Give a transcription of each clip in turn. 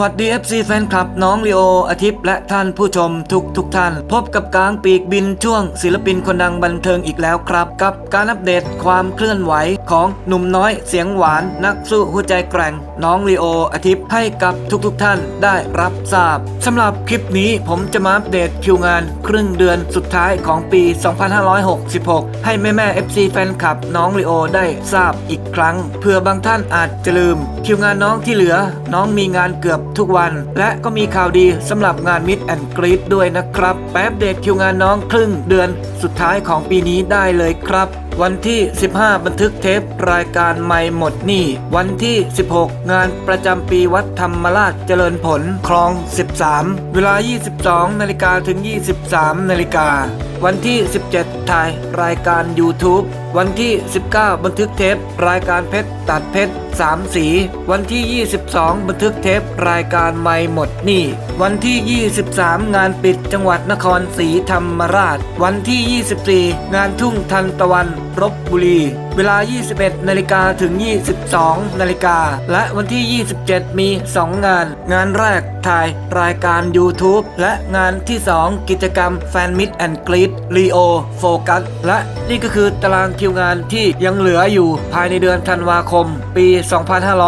วัสดี FC แฟนคลับน้องลีโออาทิตย์และท่านผู้ชมทุกทุกท่าน พบกับกลางปีกบินช่วง ศิลปินคนดังบันเทิงอีกแล้วครับ กับการอัปเดตความเคลื่อนไหวของหนุ่มน้อยเสียงหวานนักสู้หัวใจแกร่ง น้องลีโออาทิตย์ให้กับทุกทุกท่านได้รับทราบสำหรับคลิปนี้ผมจะมาอัปเดตคิวงาน ครึ่งเดือนสุดท้ายของปี 2566 ให้แม่แม่ๆ FC แฟนคลับน้องลีโอได้ทราบอีก ครั้งเผื่อบางท่านอาจจะลืม คิวงานน้องที่เหลือ น้องมีงานเกือบทุกวัน และก็มีข่าวดีสำหรับงานมิดแอนกรีดด้วยนะครับ แป๊บเดตคิวงานน้องครึ่งเดือนสุดท้ายของปีนี้ได้เลยครับ วันที่ 15 บันทึกเทปรายการไม่หมดหนี้ วันที่ 16 งานประจำปีวัดธรรมราชเจริญผลคลอง 13 เวลา 22 นาฬิกาถึง 23 นาฬิกา วันที่ 17 ถ่ายรายการ YouTube วันที่ 19 บันทึกเทปรายการเพชรตัดเพชร3 สี วันที่ 22 บันทึกเทปรายการไม่หมดนี่ วันที่ 23 งานปิดจังหวัดนครศรีธรรมราช วันที่ 24 งานทุ่งทันตะวันรบบุรี เวลา 21 นาฬิกาถึง 22 นาฬิกา และวันที่ 27 มี 2 งาน งานแรกถ่ายรายการ YouTube และงานที่ 2 กิจกรรมแฟนมิตแอนด์กรีดลีโอโฟกัสและนี่ก็คือตารางคิวงานที่ยังเหลืออยู่ภายในเดือนธันวาคม ปี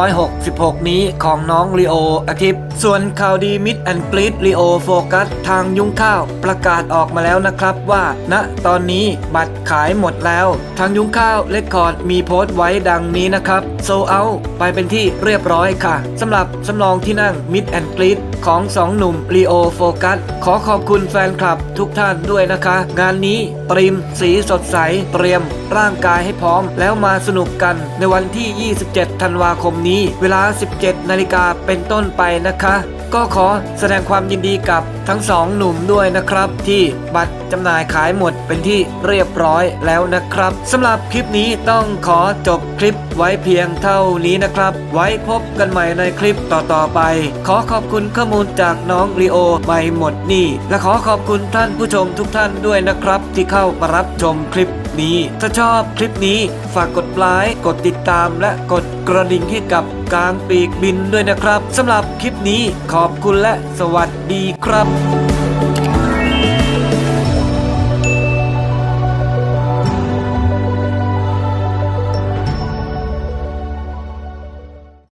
2566 นี้ของน้องลีโออาทิตย์ ส่วนข่าวดีมิดแอนกรีดลีโอโฟกัสทางยุ้งข้าวประกาศออกมาแล้วนะครับว่าณตอนนี้บัตรขายหมดแล้ว ทางยุ้งข้าวเลคคอร์ดมีโพสต์ไว้ดังนี้นะครับโซเอาไปเป็นที่เรียบร้อยค่ะสำหรับสำรองที่นั่งมิดแอนกรีดของสองหนุ่มลีโอโฟกัสขอขอบคุณแฟนคลับทุกท่านด้วยนะคะ งานนี้ตรีมสีสดใสเตรียมร่างกายให้พร้อมแล้วมาสนุกกันในวันที่ 27 ธันวาคมนี้ เวลา 17 นาฬิกาเป็นต้นไปนะคะก็ขอแสดงความยินดีกับ ทั้งสองหนุ่มด้วยนะครับ ที่บัตรจำหน่ายขายหมดเป็นที่เรียบร้อยแล้วนะครับสำหรับคลิปนี้ต้องขอจบคลิปไว้เพียงเท่านี้นะครับ ไว้พบกันใหม่ในคลิปต่อๆไป ขอขอบคุณข้อมูลจากน้องลีโอไม่หมดนี่ และขอขอบคุณท่านผู้ชมทุกท่านด้วยนะครับ ที่เข้ามารับชมคลิปนี้ถ้าชอบคลิปนี้ฝากกดไลค์กดติดตามและกดกระดิ่งให้กับกลางปีกบินด้วยนะครับสำหรับคลิปนี้ขอบคุณและสวัสดีครับ Thank you.